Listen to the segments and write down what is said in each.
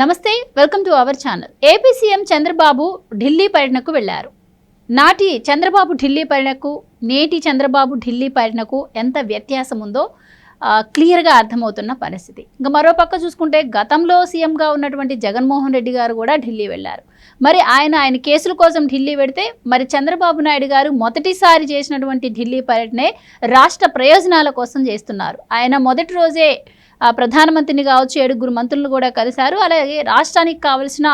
నమస్తే welcome to our channel. AP CM Chandrababu Delhi పర్యటనకు వెళ్ళారు. నాటి చంద్రబాబు ఢిల్లీ పర్యటనకు నేటి చంద్రబాబు ఢిల్లీ పర్యటనకు ఎంత వ్యత్యాసం ఉందో క్లియర్గా అర్థమవుతున్న పరిస్థితి. ఇంకా మరోపక్క చూసుకుంటే గతంలో సీఎంగా ఉన్నటువంటి జగన్మోహన్ రెడ్డి గారు కూడా ఢిల్లీ వెళ్ళారు మరి ఆయన ఆయన కేసుల కోసం ఢిల్లీ పెడితే మరి చంద్రబాబు నాయుడు గారు మొదటిసారి చేసినటువంటి ఢిల్లీ పర్యటనే రాష్ట్ర ప్రయోజనాల కోసం చేస్తున్నారు. ఆయన మొదటి రోజే ప్రధానమంత్రిని కావచ్చు ఏడుగురు మంత్రులను కూడా కలిశారు. అలాగే రాష్ట్రానికి కావలసిన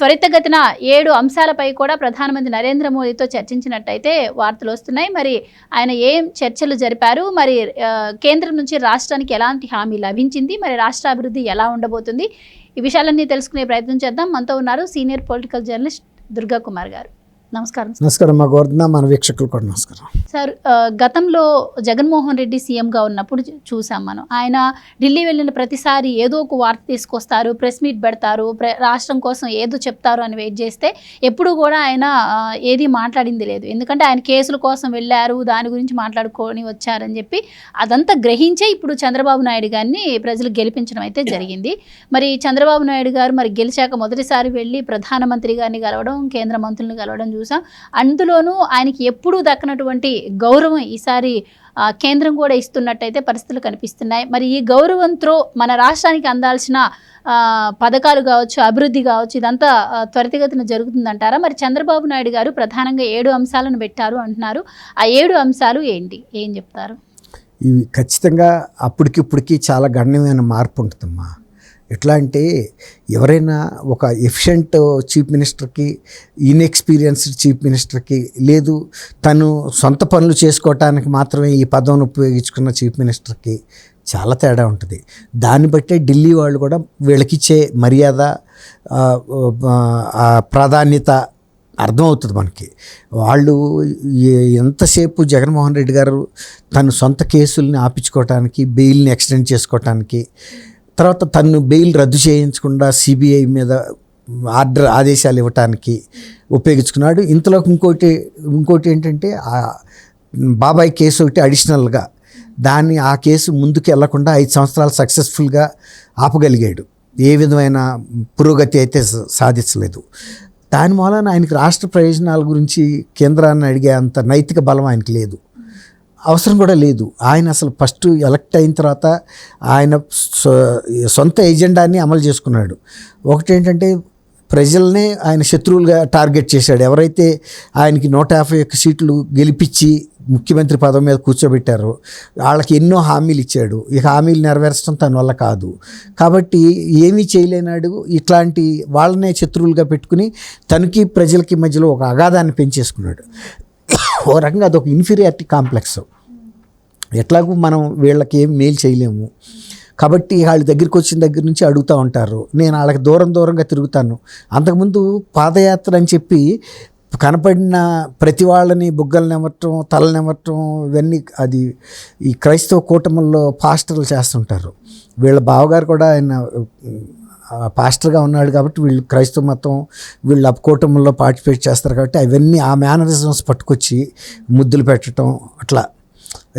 త్వరితగతిన ఏడు అంశాలపై కూడా ప్రధానమంత్రి నరేంద్ర మోదీతో చర్చించినట్టయితే వార్తలు వస్తున్నాయి. మరి ఆయన ఏం చర్చలు జరిపారు? మరి కేంద్రం నుంచి రాష్ట్రానికి ఎలాంటి హామీ లభించింది? మరి రాష్ట్ర అభివృద్ధి ఎలా ఉండబోతుంది? ఈ విషయాలన్నీ తెలుసుకునే ప్రయత్నం చేద్దాం. మనతో ఉన్నారు senior political journalist Durga Kumar garu. నమస్కారం. నమస్కారం మా గోవర్ధన మన వీక్షకులు కూడా నమస్కారం. సార్ గతంలో జగన్మోహన్ రెడ్డి సీఎంగా ఉన్నప్పుడు చూసాం మనం. ఆయన ఢిల్లీ వెళ్ళిన ప్రతిసారి ఏదో ఒక వార్త తీసుకొస్తారు ప్రెస్ మీట్ పెడతారు ప్ర రాష్ట్రం కోసం ఏదో చెప్తారు అని వెయిట్ చేస్తే ఎప్పుడు కూడా ఆయన ఏది మాట్లాడింది లేదు. ఎందుకంటే ఆయన కేసుల కోసం వెళ్ళారు దాని గురించి మాట్లాడుకొని వచ్చారని చెప్పి అదంతా గ్రహించే ఇప్పుడు చంద్రబాబు నాయుడు గారిని ప్రజలు గెలిపించడం అయితే జరిగింది. మరి చంద్రబాబు నాయుడు గారు మరి గెలిచాక మొదటిసారి వెళ్ళి ప్రధానమంత్రి గారిని కలవడం కేంద్ర మంత్రులను కలవడం చూసాం. అందులోనూ ఆయనకి ఎప్పుడూ దక్కనటువంటి గౌరవం ఈసారి కేంద్రం కూడా ఇస్తున్నట్టయితే పరిస్థితులు కనిపిస్తున్నాయి. మరి ఈ గౌరవంతో మన రాష్ట్రానికి అందాల్సిన పథకాలు కావచ్చు అభివృద్ధి కావచ్చు ఇదంతా త్వరితగతిన జరుగుతుందంటారా? మరి చంద్రబాబు నాయుడు గారు ప్రధానంగా ఏడు అంశాలను పెట్టారు అంటున్నారు. ఆ ఏడు అంశాలు ఏంటి? ఏం చెప్తారు? ఇవి ఖచ్చితంగా అప్పటికిప్పటికి చాలా గణనీయమైన మార్పు ఉంటుందమ్మా. ఎట్లా అంటే ఎవరైనా ఒక ఎఫిషియంట్ చీఫ్ మినిస్టర్కి ఇన్ఎక్స్పీరియన్స్డ్ చీఫ్ మినిస్టర్కి లేదు తను సొంత పనులు చేసుకోవటానికి మాత్రమే ఈ పదవిని ఉపయోగించుకున్న చీఫ్ మినిస్టర్కి చాలా తేడా ఉంటుంది. దాన్ని బట్టే ఢిల్లీ వాళ్ళు కూడా వీళ్ళకిచ్చే మర్యాద ప్రాధాన్యత అర్థమవుతుంది మనకి. వాళ్ళు ఎంతసేపు జగన్మోహన్ రెడ్డి గారు తన సొంత కేసుల్ని ఆపించుకోవటానికి బెయిల్ని ఎక్స్టెండ్ చేసుకోవటానికి తర్వాత తను బెయిల్ రద్దు చేయించకుండా సిబిఐ మీద ఆర్డర్ ఆదేశాలు ఇవ్వటానికి ఉపయోగించుకున్నాడు. ఇంతలో ఇంకోటి ఇంకోటి ఏంటంటే ఆ బాబాయ్ కేసు ఒకటి అడిషనల్గా దాన్ని ఆ కేసు ముందుకు వెళ్ళకుండా ఐదు సంవత్సరాలు సక్సెస్ఫుల్గా ఆపగలిగాడు. ఏ విధమైన పురోగతి అయితే సాధించలేదు. దాని మూలన ఆయనకి రాష్ట్ర ప్రయోజనాల గురించి కేంద్రాన్ని అడిగే అంత నైతిక బలం ఆయనకి లేదు. అవసరం కూడా లేదు. ఆయన అసలు ఫస్ట్ ఎలక్ట్ అయిన తర్వాత ఆయన సొ- సొంత ఎజెండాని అమలు చేసుకున్నాడు. ఒకటి ఏంటంటే ప్రజల్నే ఆయన శత్రువులుగా టార్గెట్ చేశాడు. ఎవరైతే ఆయనకి నూట యాభై ఒక్క సీట్లు గెలిపించి ముఖ్యమంత్రి పదవి మీద కూర్చోబెట్టారో వాళ్ళకి ఎన్నో హామీలు ఇచ్చాడు. ఈ హామీలు నెరవేర్చడం తన వల్ల కాదు. కాబట్టి ఏమీ చేయలేనాడు. ఇట్లాంటి వాళ్ళనే శత్రువులుగా పెట్టుకుని తనకి ప్రజలకి మధ్యలో ఒక అగాధాన్ని పెంచేసుకున్నాడు. ఓ రకంగా అదొక ఇన్ఫీరియారిటీ కాంప్లెక్స్ ఎట్లాగూ మనం వీళ్ళకి ఏం మేలు చేయలేము. కాబట్టి వాళ్ళ దగ్గరికి వచ్చిన దగ్గర నుంచి అడుగుతూ ఉంటారు. నేను వాళ్ళకి దూరం దూరంగా తిరుగుతాను. అంతకుముందు పాదయాత్ర అని చెప్పి కనపడిన ప్రతి వాళ్ళని బుగ్గలు నెమరటం తల నెమరటం ఇవన్నీ అది ఈ క్రైస్తవ కూటముల్లో పాస్టర్లు చేస్తుంటారు. వీళ్ళ బావగారు కూడా ఆయన పాస్టర్గా ఉన్నాడు కాబట్టి వీళ్ళు క్రైస్తవ మతం వీళ్ళు ఆ పార్టిసిపేట్ చేస్తారు కాబట్టి అవన్నీ ఆ మేనరిజమ్స్ పట్టుకొచ్చి ముద్దులు పెట్టడం అట్లా.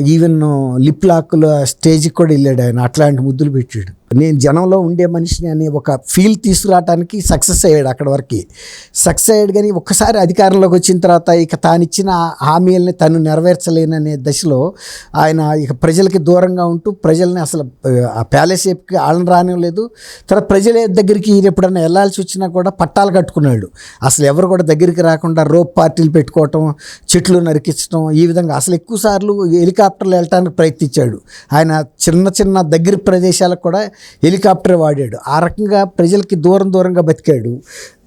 ఈవెన్ లిప్ లాక్ల స్టేజ్కి కూడా వెళ్ళాడు ఆయన. అట్లాంటి ముద్దులు పెట్టాడు. నేను జనంలో ఉండే మనిషిని అనే ఒక ఫీల్ తీసుకురావడానికి సక్సెస్ అయ్యాడు అక్కడ వరకు. సక్సెస్ అయ్యాడు కానీ ఒక్కసారి అధికారంలోకి వచ్చిన తర్వాత ఇక తాను ఇచ్చిన హామీలని తను నెరవేర్చలేననే దశలో ఆయన ఇక ప్రజలకి దూరంగా ఉంటూ ప్రజల్ని అసలు ఆ ప్యాలెస్ షేప్కి వాళ్ళని రానివ్వలేదు తర్వాత ప్రజల దగ్గరికి ఈయన ఎప్పుడన్నా వెళ్ళాల్సి వచ్చినా కూడా పట్టాలు కట్టుకున్నాడు. అసలు ఎవరు కూడా దగ్గరికి రాకుండా రోప్ పార్టీలు పెట్టుకోవటం చెట్లు నరికించడం ఈ విధంగా అసలు ఎక్కువ సార్లు హెలికాప్టర్లు వెళ్ళటానికి ప్రయత్నించాడు. ఆయన చిన్న చిన్న దగ్గర ప్రదేశాలకు కూడా హెలికాప్టర్ వాడాడు. ఆ రకంగా ప్రజలకి దూరం దూరంగా బతికాడు.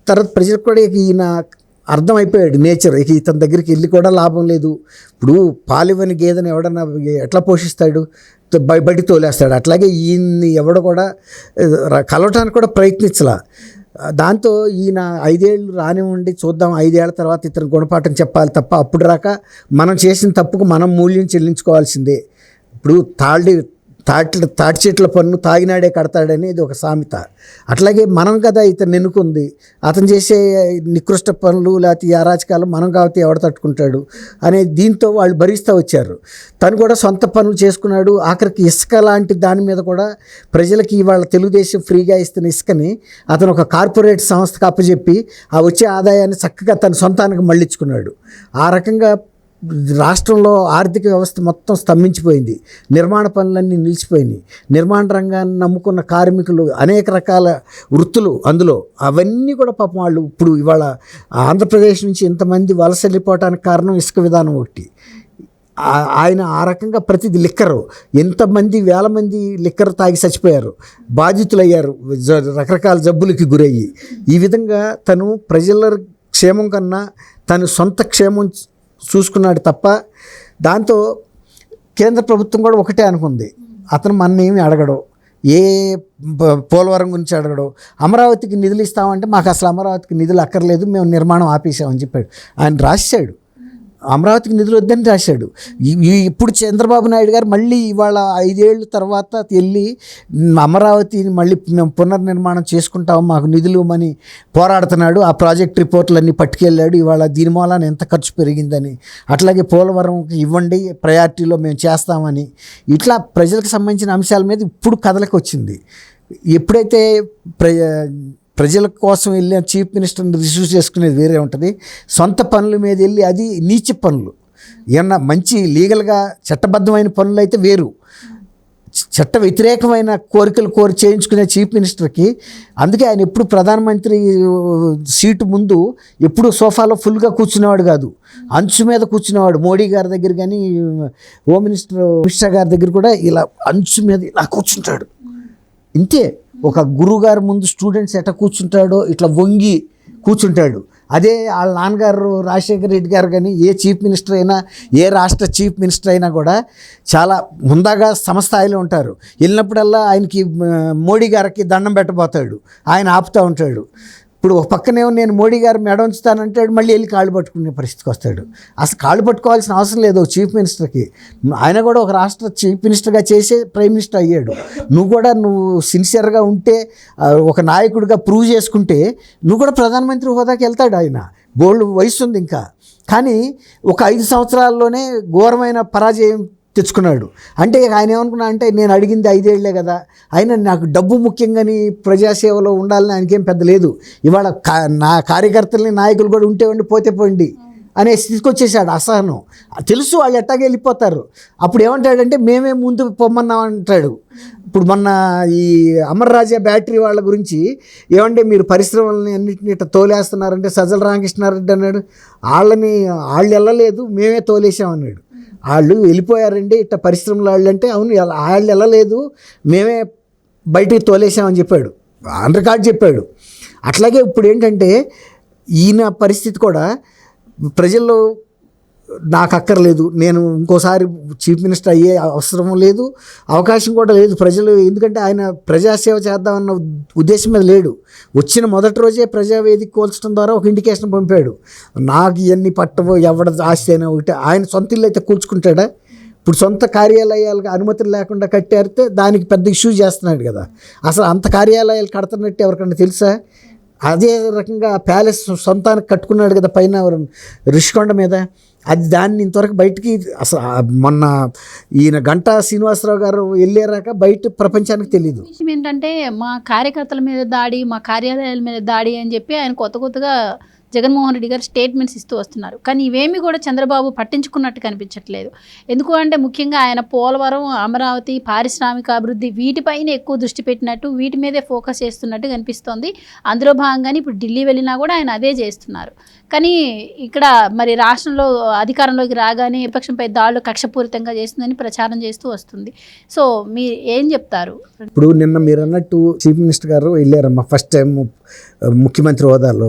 తర్వాత ప్రజలకు కూడా ఈయన అర్థమైపోయాడు నేచర్. ఇక ఇతని దగ్గరికి వెళ్ళి కూడా లాభం లేదు. ఇప్పుడు పాలివని గేదెని ఎవడన్నా ఎట్లా పోషిస్తాడు? బయ- తోలేస్తాడు. అట్లాగే ఈయన్ని ఎవడ కూడా కలవటానికి కూడా ప్రయత్నించలా. దాంతో ఈయన ఐదేళ్ళు రాని ఉండి చూద్దాం ఐదేళ్ళ తర్వాత ఇతను గుణపాఠం చెప్పాలి తప్ప అప్పుడు రాక మనం చేసిన తప్పుకు మనం మూల్యం చెల్లించుకోవాల్సిందే. ఇప్పుడు తాళ్ళి తాటి తాటి చెట్ల పన్ను తాగినాడే కడతాడనేది ఒక సామెత. అట్లాగే మనం కదా ఇతను ఎన్నుకుంది అతను చేసే నికృష్ట పనులు లేకపోతే ఈ అరాచకాలు మనం కాబట్టి ఎవడ తట్టుకుంటాడు అనే దీంతో వాళ్ళు భరిస్తూ వచ్చారు. తను కూడా సొంత పనులు చేసుకున్నాడు. ఆఖరికి ఇసుక లాంటి దాని మీద కూడా ప్రజలకి ఇవాళ తెలుగుదేశం ఫ్రీగా ఇస్తున్న ఇసుకని అతను ఒక కార్పొరేట్ సంస్థకు అప్పచెప్పి ఆ వచ్చే ఆదాయాన్ని చక్కగా తన సొంతానికి మళ్ళించుకున్నాడు. ఆ రకంగా రాష్ట్రంలో ఆర్థిక వ్యవస్థ మొత్తం స్తంభించిపోయింది. నిర్మాణ పనులన్నీ నిలిచిపోయినాయి. నిర్మాణ రంగాన్ని నమ్ముకున్న కార్మికులు అనేక రకాల వృత్తులు అందులో. అవన్నీ కూడా పాపం వాళ్ళు ఇప్పుడు ఇవాళ ఆంధ్రప్రదేశ్ నుంచి ఇంతమంది వలస వెళ్ళిపోవటానికి కారణం ఇసుక విధానం ఒకటి. ఆయన ఆ రకంగా ప్రతిది లిక్కరు. ఎంతమంది వేల మంది లిక్కర్ తాగి చచ్చిపోయారు. బాధితులయ్యారు. జ- రకరకాల జబ్బులకి గురయ్యి. ఈ విధంగా తను ప్రజల క్షేమం కన్నా తను సొంత క్షేమం చూసుకున్నాడు తప్ప దాంతో కేంద్ర ప్రభుత్వం కూడా ఒకటే అనుకుంది. అతను మన ఏమి అడగడు. ఏ పోలవరం గురించి అడగడు. అమరావతికి నిధులు ఇస్తామంటే మాకు అసలు అమరావతికి నిధులు అక్కర్లేదు మేము నిర్మాణం ఆపేసామని చెప్పాడు. ఆయన రాశాడు. అమరావతికి నిధులు వద్దని రాశాడు. ఇప్పుడు చంద్రబాబు నాయుడు గారు మళ్ళీ ఇవాళ ఐదేళ్ళ తర్వాత వెళ్ళి అమరావతిని మళ్ళీ మేము పునర్నిర్మాణం చేసుకుంటాము మాకు నిధులు అని పోరాడుతున్నాడు. ఆ ప్రాజెక్ట్ రిపోర్ట్లన్నీ పట్టుకెళ్ళాడు. ఇవాళ దీని మూలాన ఎంత ఖర్చు పెరిగిందని. అట్లాగే పోలవరంకి ఇవ్వండి ప్రయారిటీలో మేము చేస్తామని. ఇట్లా ప్రజలకు సంబంధించిన అంశాల మీద ఇప్పుడు కథలకు వచ్చింది. ఎప్పుడైతే ప్ర ప్రజల కోసం వెళ్ళిన చీఫ్ మినిస్టర్ని రిసీవ్ చేసుకునేది వేరే ఉంటుంది. సొంత పనుల మీద వెళ్ళి అది నీచ పనులు. ఏమన్నా మంచి లీగల్గా చట్టబద్ధమైన పనులు అయితే వేరు. చట్ట వ్యతిరేకమైన కోరికలు కోరి చేయించుకునే చీఫ్ మినిస్టర్కి అందుకే ఆయన ఎప్పుడు ప్రధానమంత్రి సీటు ముందు ఎప్పుడు సోఫాలో ఫుల్గా కూర్చునేవాడు కాదు. అంచు మీద కూర్చునేవాడు. మోడీ గారి దగ్గర కానీ హోమ్ మినిస్టర్ అమిత్ షా గారి దగ్గర కూడా ఇలా అంచు మీద ఇలా కూర్చుంటాడు. ఇంతే. ఒక గురుగారు ముందు స్టూడెంట్స్ ఎట్లా కూర్చుంటాడో ఇట్లా వంగి కూర్చుంటాడు. అదే వాళ్ళ నాన్నగారు రాజశేఖర రెడ్డి గారు కానీ ఏ చీఫ్ మినిస్టర్ అయినా ఏ రాష్ట్ర చీఫ్ మినిస్టర్ అయినా కూడా చాలా ముందాగా సమస్థాయిలో ఉంటారు. వెళ్ళినప్పుడల్లా ఆయనకి మోడీ గారికి దండం పెట్టబోతాడు. ఆయన ఆపుతూ ఉంటాడు. ఇప్పుడు ఒక పక్కనే నేను మోడీ గారు మెడ ఉంచుతానంటాడు మళ్ళీ వెళ్ళి కాళ్ళు పట్టుకునే పరిస్థితికి వస్తాడు. అసలు కాళ్ళు పట్టుకోవాల్సిన అవసరం లేదు ఒక చీఫ్ మినిస్టర్కి. ఆయన కూడా ఒక రాష్ట్ర చీఫ్ మినిస్టర్గా చేసే ప్రైమ్ మినిస్టర్ అయ్యాడు. నువ్వు కూడా నువ్వు సిన్సియర్గా ఉంటే ఒక నాయకుడిగా ప్రూవ్ చేసుకుంటే నువ్వు కూడా ప్రధానమంత్రి హోదాకి వెళ్తాడు ఆయన. బోల్డ్ వయసు ఉంది ఇంకా. కానీ ఒక ఐదు సంవత్సరాల్లోనే ఘోరమైన పరాజయం తెచ్చుకున్నాడు. అంటే ఆయన ఏమనుకున్నా అంటే నేను అడిగింది ఐదేళ్ళే కదా అయినా నాకు డబ్బు ముఖ్యంగాని ప్రజాసేవలో ఉండాలని ఆయనకేం పెద్ద లేదు. ఇవాళ కా నా కార్యకర్తలని నాయకులు కూడా ఉంటేవండి పోతే పోండి అనే స్థితికి వచ్చేసాడు అసహనం. తెలుసు వాళ్ళు ఎట్టాగే వెళ్ళిపోతారు. అప్పుడు ఏమంటాడంటే మేమే ముందు పొమ్మన్నాం అంటాడు ఇప్పుడు మొన్న ఈ అమర్ రాజా బ్యాటరీ వాళ్ళ గురించి ఏమంటే మీరు పరిశ్రమలని అన్నింటినీ ఇట్లా తోలేస్తున్నారంటే సజ్జల రామకృష్ణారెడ్డి అన్నాడు. వాళ్ళని వాళ్ళు వెళ్ళలేదు మేమే తోలేసాం అన్నాడు వాళ్ళు వెళ్ళిపోయారండి. ఇట్ట పరిశ్రమల వాళ్ళు అంటే అవును వాళ్ళు వెళ్ళలేదు. మేమే బయటికి తోలేసామని చెప్పాడు. ఆన్ రికార్డ్ చెప్పాడు. అట్లాగే ఇప్పుడు ఏంటంటే ఈయన పరిస్థితి కూడా ప్రజల్లో నాకు అక్కర్లేదు. నేను ఇంకోసారి చీఫ్ మినిస్టర్ అయ్యే అవసరం లేదు. అవకాశం కూడా లేదు ప్రజలు. ఎందుకంటే ఆయన ప్రజాసేవ చేద్దామన్న ఉద్దేశం మీద లేడు. వచ్చిన మొదటి రోజే ప్రజావేదిక కోల్చడం ద్వారా ఒక ఇండికేషన్ పంపాడు. నాకు ఇవన్నీ పట్టవో ఎవడ ఆస్తి ఒకటి. ఆయన సొంత ఇల్లు అయితే కూల్చుకుంటాడా? ఇప్పుడు సొంత కార్యాలయాలకు అనుమతులు లేకుండా కట్టారితే దానికి పెద్ద ఇష్యూ చేస్తున్నాడు కదా. అసలు అంత కార్యాలయాలు కడుతున్నట్టు ఎవరికన్నా తెలుసా? అదే రకంగా ప్యాలెస్ సొంతానికి కట్టుకున్నాడు కదా పైన రిషికొండ మీద. అది దాన్ని ఇంతవరకు బయటికి అసలు మొన్న ఈయన గంటా శ్రీనివాసరావు గారు వెళ్ళారాక బయట ప్రపంచానికి తెలియదు విషయం ఏంటంటే మా కార్యకర్తల మీద దాడి మా కార్యాలయాల మీద దాడి అని చెప్పి ఆయన కొత్త కొత్తగా జగన్మోహన్ రెడ్డి గారు స్టేట్మెంట్స్ ఇస్తూ వస్తున్నారు. కానీ ఇవేమి కూడా చంద్రబాబు పట్టించుకున్నట్టు కనిపించట్లేదు. ఎందుకు అంటే ముఖ్యంగా ఆయన పోలవరం అమరావతి పారిశ్రామిక అభివృద్ధి వీటిపైన ఎక్కువ దృష్టి పెట్టినట్టు వీటి మీదే ఫోకస్ చేస్తున్నట్టు కనిపిస్తోంది. అందులో భాగంగానే ఇప్పుడు ఢిల్లీ వెళ్ళినా కూడా ఆయన అదే చేస్తున్నారు. కానీ ఇక్కడ మరి రాష్ట్రంలో అధికారంలోకి రాగానే విపక్షంపై దాడులు కక్షపూరితంగా చేస్తుందని ప్రచారం చేస్తూ వస్తుంది. సో మీరు ఏం చెప్తారు? ఇప్పుడు నిన్న మీరు అన్నట్టు చీఫ్ మినిస్టర్ గారు వెళ్ళారమ్మా ఫస్ట్ టైం ముఖ్యమంత్రి హోదాలో.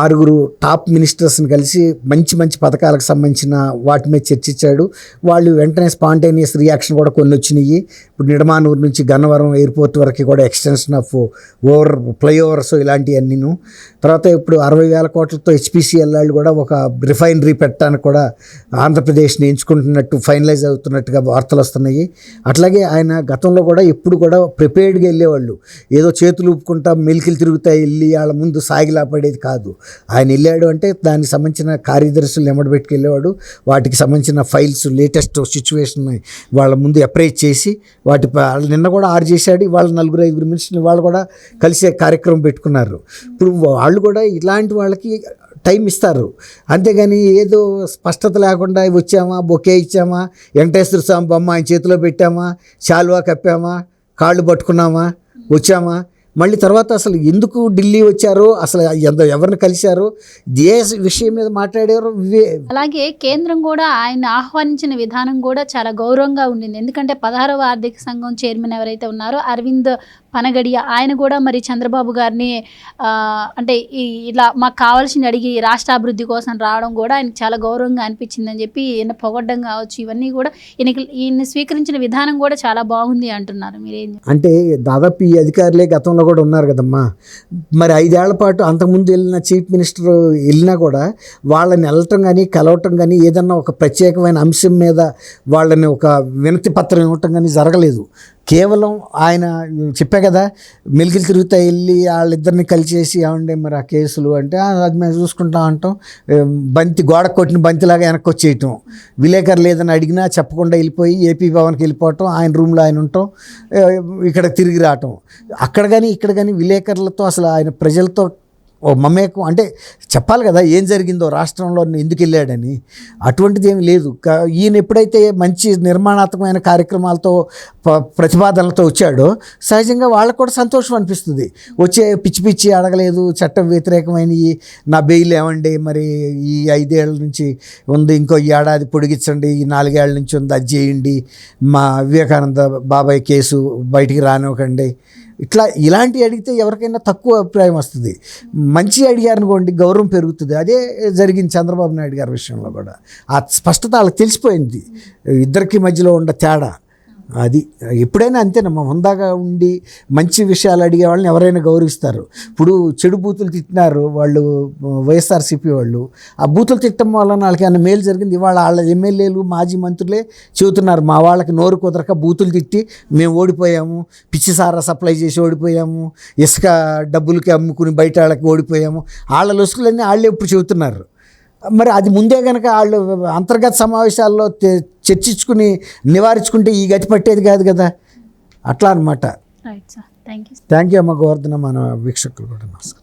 ఆరుగురు టాప్ మినిస్టర్స్ని కలిసి మంచి మంచి పథకాలకు సంబంధించిన వాటి మీద చర్చించాడు. వాళ్ళు వెంటనే స్పాంటేనియస్ రియాక్షన్ కూడా కొన్ని వచ్చినాయి. ఇప్పుడు నిడమానూరు నుంచి గన్నవరం ఎయిర్పోర్ట్ వరకు కూడా ఎక్స్టెన్షన్ ఆఫ్ ఓవర్ ఫ్లైఓవర్స్ ఇలాంటివన్నీను. తర్వాత ఇప్పుడు అరవై వేల కోట్లతో హెచ్పిసిఎల్ వాళ్ళు కూడా ఒక రిఫైనరీ పెట్టడానికి కూడా ఆంధ్రప్రదేశ్ని ఎంచుకుంటున్నట్టు ఫైనలైజ్ అవుతున్నట్టుగా వార్తలు వస్తున్నాయి. అట్లాగే ఆయన గతంలో కూడా ఎప్పుడు కూడా ప్రిపేర్డ్గా వెళ్ళేవాళ్ళు. ఏదో చేతులు ఊపుకుంటా మెలికిలు తిరుగుతాయి వెళ్ళి వాళ్ళ ముందు సాగిలా పడేది కాదు. ఆయన వెళ్ళాడు అంటే దానికి సంబంధించిన కార్యదర్శులు ఎమ్మడి వెళ్ళేవాడు. వాటికి సంబంధించిన ఫైల్స్ లేటెస్ట్ సిచ్యువేషన్ వాళ్ళ ముందు అప్రైజ్ చేసి వాటి వాళ్ళు నిన్న కూడా ఆరు చేశాడు. వాళ్ళ నలుగురు ఐదుగురు మినిస్టర్లు వాళ్ళు కూడా కలిసే కార్యక్రమం పెట్టుకున్నారు. ఇప్పుడు వాళ్ళు కూడా ఇలాంటి వాళ్ళకి టైం ఇస్తారు. అంతేగాని ఏదో స్పష్టత లేకుండా వచ్చామా బొకే ఇచ్చామా వెంకటేశ్వర స్వామి బొమ్మ ఆయన చేతిలో పెట్టామా శాలువా కప్పామా కాళ్ళు పట్టుకున్నామా వచ్చామా మళ్ళీ తర్వాత అసలు ఎందుకు ఢిల్లీ వచ్చారో అసలు ఎంత ఎవరిని కలిశారో ఏ విషయం మీద మాట్లాడారో అలాగే కేంద్రం కూడా ఆయన ఆహ్వానించిన విధానం కూడా చాలా గౌరవంగా ఉండింది. ఎందుకంటే పదహారవ ఆర్థిక సంఘం చైర్మన్ ఎవరైతే ఉన్నారో అరవింద్ పనగడియ ఆయన కూడా మరి చంద్రబాబు గారిని అంటే ఈ ఇలా మాకు కావాల్సింది అడిగి రాష్ట్ర అభివృద్ధి కోసం రావడం కూడా ఆయనకి చాలా గౌరవంగా అనిపించిందని చెప్పి ఈయన పొగడ్డం కావచ్చు ఇవన్నీ కూడా ఈయనకి ఈయన్ని స్వీకరించిన విధానం కూడా చాలా బాగుంది అంటున్నారు. మీరేం అంటే దాదాపు ఈ అధికారులే గతంలో కూడా ఉన్నారు కదమ్మా. మరి ఐదేళ్ళ పాటు అంతకుముందు వెళ్ళిన చీఫ్ మినిస్టర్ వెళ్ళినా కూడా వాళ్ళని వెళ్ళటం కానీ కలవటం కానీ ఏదన్నా ఒక ప్రత్యేకమైన అంశం మీద వాళ్ళని ఒక వినతి పత్రం ఇవ్వటం కానీ జరగలేదు. కేవలం ఆయన చెప్పా కదా మెలికలు తిరుగుతా వెళ్ళి వాళ్ళిద్దరిని కలిసేసి ఏమండే మరి ఆ కేసులు అంటే అది మేము చూసుకుంటాం అంటాం బంతి గోడ కొట్టిన బంతిలాగా వెనక్కి వచ్చేయటం. విలేకరులు ఏదైనా అడిగినా చెప్పకుండా వెళ్ళిపోయి ఏపీ భవన్కి వెళ్ళిపోవటం ఆయన రూమ్లో ఆయన ఉండటం ఇక్కడ తిరిగి రావటం. అక్కడ కానీ ఇక్కడ కానీ విలేకరులతో అసలు ఆయన ప్రజలతో మమేకం అంటే చెప్పాలి కదా ఏం జరిగిందో రాష్ట్రంలో ఎందుకు వెళ్ళాడని. అటువంటిది ఏమి లేదు ఈయన ఎప్పుడైతే మంచి నిర్మాణాత్మకమైన కార్యక్రమాలతో ప- ప్రతిపాదనలతో వచ్చాడో సహజంగా వాళ్ళకు కూడా సంతోషం అనిపిస్తుంది. వచ్చే పిచ్చి పిచ్చి అడగలేదు చట్టం వ్యతిరేకమైనవి నా బెయిల్ ఏమండి మరి ఈ ఐదేళ్ళ నుంచి ఉంది ఇంకో ఏడాది పొడిగించండి ఈ నాలుగేళ్ళ నుంచి ఉంది అది చేయండి మా వివేకానంద బాబాయ్ కేసు బయటికి రానివ్వకండి ఇట్లా ఇలాంటివి అడిగితే ఎవరికైనా తక్కువ అభిప్రాయం వస్తుంది. మంచి అడిగారు అనుకోండి గౌరవం పెరుగుతుంది. అదే జరిగింది చంద్రబాబు నాయుడు గారి విషయంలో కూడా. ఆ స్పష్టత వాళ్ళకి తెలిసిపోయింది. ఇద్దరికి మధ్యలో ఉన్న తేడా. అది ఎప్పుడైనా అంతేనమ్మా హుందాగా ఉండి మంచి విషయాలు అడిగే వాళ్ళని ఎవరైనా గౌరవిస్తారు. ఇప్పుడు చెడు బూతులు తిట్టినారు వాళ్ళు వైఎస్ఆర్సీపీ వాళ్ళు. ఆ బూతులు తిట్టడం వలన వాళ్ళకి ఏమైనా మేలు జరిగింది? ఇవాళ వాళ్ళ ఎమ్మెల్యేలు మాజీ మంత్రులే చెబుతున్నారు మా వాళ్ళకి నోరు కుదరక బూతులు తిట్టి మేము ఓడిపోయాము పిచ్చి సారా సప్లై చేసి ఓడిపోయాము ఇసుక డబ్బులకి అమ్ముకుని బయట వాళ్ళకి ఓడిపోయాము. వాళ్ళ లొసుకులన్నీ వాళ్ళే ఇప్పుడు చెబుతున్నారు. మరి అది ముందే కనుక వాళ్ళు అంతర్గత సమావేశాల్లో చర్చించుకుని నివారించుకుంటే ఈ గతి పట్టేది కాదు కదా. అట్లా అనమాట థ్యాంక్ యూ అమ్మ గోవర్ధన మన వీక్షకులు కూడా నమస్కారం.